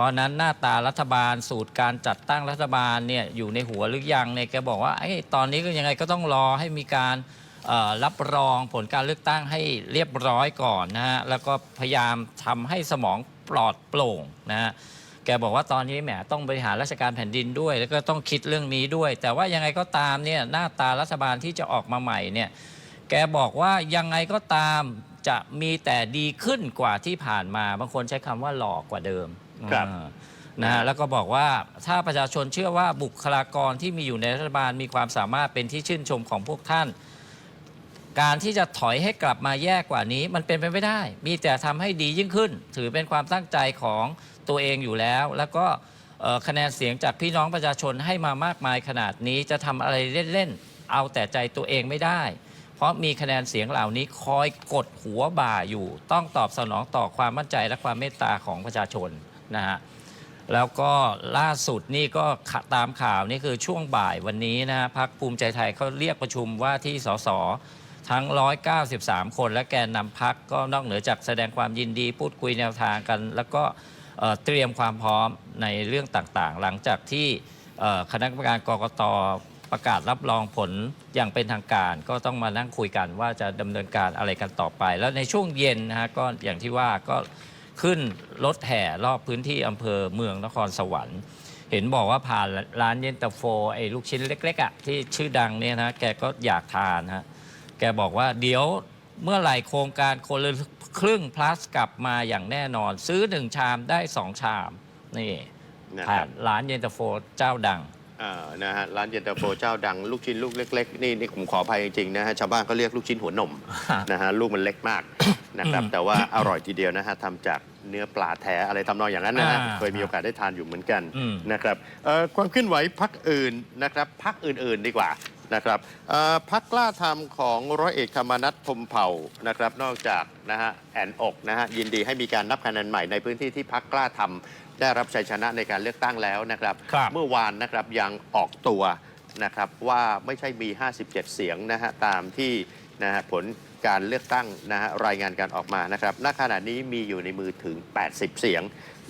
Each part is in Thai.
ราะนั้นหน้าตารัฐบาลสูตรการจัดตั้งรัฐบาลเนี่ยอยู่ในหัวหรือยังเนี่ยแกบอกว่าไอ้ตอนนี้ก็ยังไงก็ต้องรอให้มีการรับรองผลการเลือกตั้งให้เรียบร้อยก่อนนะฮะแล้วก็พยายามทำให้สมองปลอดโปร่งนะฮะแกบอกว่าตอนนี้แหมต้องบริหารราชการแผ่นดินด้วย แล้วก็ต้องคิดเรื่องนี้ด้วย แต่ว่ายังไงก็ตามเนี่ยหน้าตารัฐบาลที่จะออกมาใหม่เนี่ยแกบอกว่ายังไงก็ตามจะมีแต่ดีขึ้นกว่าที่ผ่านมาบางคนใช้คำว่าหลอกกว่าเดิม ครับ อ่านะฮะแล้วก็บอกว่าถ้าประชาชนเชื่อว่าบุคลากรที่มีอยู่ในรัฐบาลมีความสามารถเป็นที่ชื่นชมของพวกท่าน การที่จะถอยให้กลับมาแย่กว่านี้มันเป็นไปไม่ได้ มีแต่ทำให้ดียิ่งขึ้น ถือเป็นความตั้งใจของตัวเองอยู่แล้ว แล้วก็เอ่อคะแนนเสียงจากพี่น้องประชาชนให้มามากมายขนาดนี้จะทำอะไรเล่นๆเอาแต่ใจตัวเองไม่ได้ เพราะมีคะแนนเสียงเหล่านี้คอยกดหัวบ่าอยู่ ต้องตอบสนองต่อความมั่นใจและความเมตตาของประชาชน นะฮะแล้วก็ล่าสุดนี่ก็ตามข่าวนี่คือช่วงบ่ายวันนี้นะฮะพักภูมิใจไทยเขาเรียกประชุมว่าที่สสทั้ง 193 คน และแกนนำพักก็นอกเหนือจากแสดงความยินดีพูดคุยแนวทางกัน แล้วก็เตรียมความพร้อมในเรื่องต่างๆ หลังจากที่คณะกรรมการกรกตประกาศรับรองผลอย่างเป็นทางการ ก็ต้องมานั่งคุยกันว่าจะดำเนินการอะไรกันต่อไป แล้วในช่วงเย็นนะฮะก็อย่างที่ว่าก็ ขึ้นรถแห่รอบพื้นที่อำเภอเมืองนครสวรรค์ เห็นบอกว่าผ่านร้านเย็นตาโฟไอ้ลูกชิ้นเล็กๆอะที่ชื่อดังเนี่ยนะแกก็อยากทานฮะแกบอกว่าเดี๋ยวเมื่อไหร่โครงการคนละครึ่ง plus กลับมาอย่างแน่นอน ซื้อหนึ่งชามได้สองชามนี่นะคผ่ารันบร้านเย็นตาโฟเจ้าดัง อ่านะฮะร้านเย็นตาโฟเจ้าดังลูกชิ้นลูกเล็ก ๆ นี่นี่ผมขออภัยจริงๆนะฮะชาวบ้านก็เรียกลูกชิ้นหัวนมนะฮะลูกมันเล็กมากนะครับอืมแต่ว่าอร่อยทีเดียวนะฮะทำจากเนื้อปลาแท้อะไรทำนองอย่างนั้นนะฮะอ่าเคยมีโอกาสได้ทานอยู่เหมือนกันอืม นะครับเอ่อความเคลื่อนไหวพักอื่นนะครับพักอื่นๆดีกว่านะครับเอ่อพักกล้าทำของร้อยเอกธรรมนัฐพรหมเผ่านะครับนอกจากนะฮะแอนอกนะฮะยินดีให้มีการนับคะแนนใหม่ในพื้นที่ที่พักกล้าทำ ได้รับชัยชนะในการเลือกตั้งแล้วนะครับ ครับเมื่อวานนะครับยังออกตัวนะครับว่าไม่ใช่มี 57 เสียงนะฮะตามที่นะฮะผลการเลือกตั้งนะฮะรายงานการออกมานะครับณขณะนี้มีอยู่ในมือถึง 80 เสียง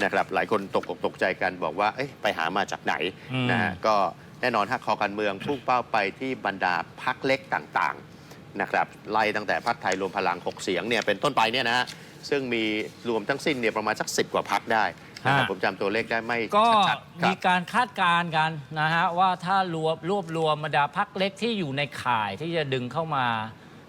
นะครับหลายคนตกอกตกใจกันบอกว่าเอ๊ะไปหามาจากไหนอืม นะฮะก็แน่นอนถ้าคอการเมืองพุ่งเป้าไปที่บรรดาพักเล็กต่างๆ นะครับไล่ตั้งแต่พักไทยรวมพลัง 6 เสียงเนี่ยเป็นต้นไปเนี่ยนะฮะซึ่งมีรวมทั้งสิ้นเนี่ยประมาณสัก10กว่าพักได้ นะครับฮะ ผมจำตัวเลขได้ไม่ก็ชัดๆครัมีบ การคาดการณ์กันนะฮะว่าถ้ารวบรวบรวมบรรดาพักเล็กที่อยู่ในข่ายที่จะดึงเข้ามา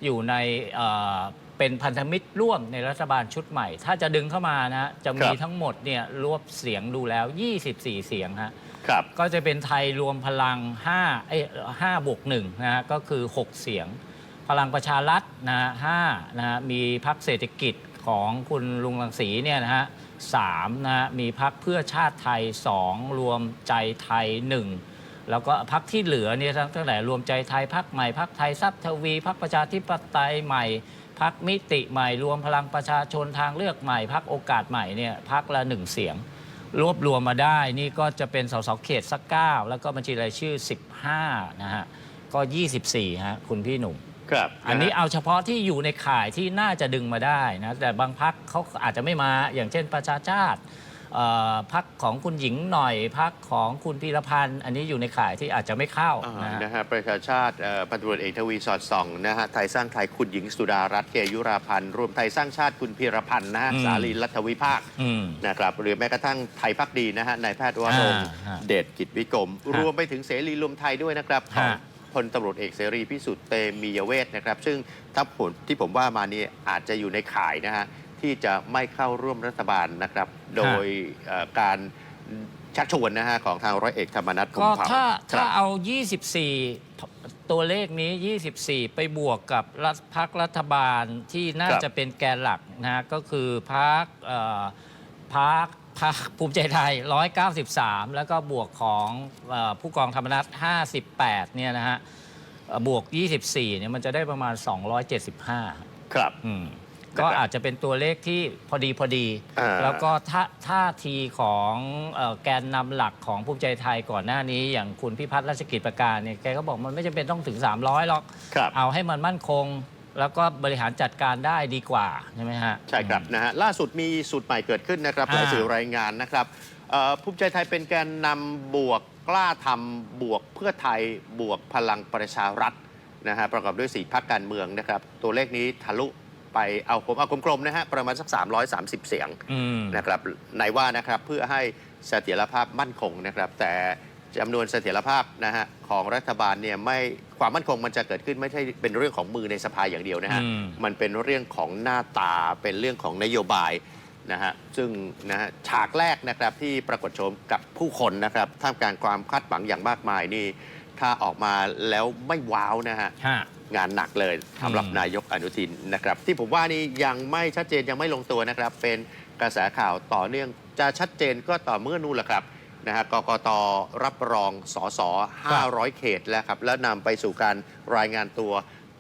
อยู่ในเอ่อเป็นพันธมิตรร่วมในรัฐบาลชุดใหม่ ถ้าจะดึงเข้ามานะฮะจะมีครับ ทั้งหมดเนี่ยรวบเสียงดูแล้ว 24 เสียงฮะครับ ก็จะเป็นไทยรวมพลัง5เอ้ย5บวก1นะฮะก็คือ 6 เสียง พลังประชารัฐนะฮะ5นะฮะมีพักเศรษฐกิจของคุณลุงรังสีเนี่ยนะฮะ สามนะฮะมีพักเพื่อชาติไทย 2 รวมใจไทย 1 แล้วก็พักที่เหลือเนี่ยทั้งตั้งแต่รวมใจไทยพักใหม่พักไทยทรัพย์ทวีพักประชาธิปไตยใหม่พักมิติใหม่ รวมพลังประชาชนทางเลือกใหม่พักโอกาสใหม่เนี่ยพักละหนึ่งเสียง รวบรวมมาได้นี่ก็จะเป็นสสเขตสักเก้าแล้วก็บัญชีรายชื่อ 15นะฮะก็ 24ฮะคุณพี่หนุ่ม ครับอันนี้ะฮะเอาเฉพาะที่อยู่ในข่ายที่น่าจะดึงมาได้นะแต่บางพักเขาอาจจะไม่มาอย่างเช่นประชาชาติเอ่อพักของคุณหญิงหน่อยพักของคุณพีรพันธ์อันนี้อยู่ในข่ายที่อาจจะไม่เข้าอ่านะฮะ นะฮะประชาชาติเอ่อพันตำรวจเอกทวีสอดส่องนะฮะไทยสร้างไทยคุณหญิงสุดารัตน์เกยุราพันธ์รวมไทยสร้างชาติคุณพีรพันธ์นะฮะอืม สาลีรัฐวิภาคอืม นะครับหรือแม้กระทั่งไทยพักดีนะฮะนายแพทย์วรงค์อ่าฮะเดชกิจวิกรมฮะรวมไปถึงเสรีรวมไทยด้วยนะครับของฮะ พลตำรวจเอกเสรีพิสุทธิ์เตมียเวทนะครับ ซึ่งถ้าผลที่ผมว่ามานี่อาจจะอยู่ในข่ายนะฮะที่จะไม่เข้าร่วมรัฐบาลนะครับ โดยเอ่อการชักชวนนะฮะของทางร้อยเอกธรรมนัฐพรหก็มเผ่าถ้าคถ้ารับเอา 24 ตัวเลขนี้ 24 ไปบวกกับรัฐพักรัฐบาลที่น่าครับจะเป็นแกนหลักนะฮะก็คือพักพัก พักภูมิใจไทย 193 แล้วก็บวกของเออผู้กองธรรมนัฐ58 เนี่ยนะฮะเอ่อบวก 24 เนี่ยมันจะได้ประมาณ 275 ครับ อืมนะครับก็อาจจะเป็นตัวเลขที่พอดีพอดี อ่า แล้วก็ท่าท่าทีของเอ่อแกนนำหลักของภูมิใจไทยก่อนหน้านี้ อย่างคุณพิพัฒน์ราชกิจประการเนี่ยแกก็บอกมันไม่จำเป็นต้องถึง 300หรอก ครับ เอาให้มันมั่นคง แล้วก็บริหารจัดการได้ดีกว่าใช่ไหมฮะ ใช่ครับนะฮะล่าสุดมีสูตรใหม่เกิดขึ้นนะครับหอ่าลายสื่อรายงานนะครับเอ่อภูมิใจไทยเป็นแกนนำบวกกล้าทำบวกเพื่อไทยบวกพลังประชารัฐนะฮะประกอบด้วยสี่พักการเมืองนะครับ ตัวเลขนี้ทะลุไปเอาผมเอากลมๆนะฮะประมาณสัก 330 เสียง อืม นะครับในว่านะครับเพื่อให้เสถียรภาพมั่นคงนะครับ แต่ จำนวนเสถียรภาพนะฮะของรัฐบาลเนี่ยไม่ความมั่นคงมันจะเกิดขึ้นไม่ใช่เป็นเรื่องของมือในสภาอย่างเดียวนะฮะอืม มันเป็นเรื่องของหน้าตาเป็นเรื่องของนโยบายนะฮะซึ่งนะฮะฉากแรกนะครับที่ปรากฏโฉมกับผู้คนนะครับท่ามกลางความคาดหวังอย่างมากมายนี่ ถ้าออกมาแล้วไม่ว้าวนะฮะ ฮะ งานหนักเลยสำหรับอืม นายกอนุทินนะครับ ที่ผมว่านี่ยังไม่ชัดเจนยังไม่ลงตัวนะครับ เป็นกระแสข่าวต่อเนื่องจะชัดเจนก็ต่อเมื่อนู่นแหละครับ นะฮะกกตรับรองสส500 เขตแล้วครับ แล้วนำไปสู่การรายงานตัว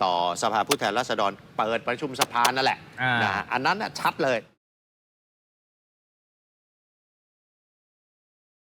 ต่อสภาผู้แทนราษฎร เปิดประชุมสภานั่นแหละอ่านนะฮะอันนั้นน่ะชัดเลย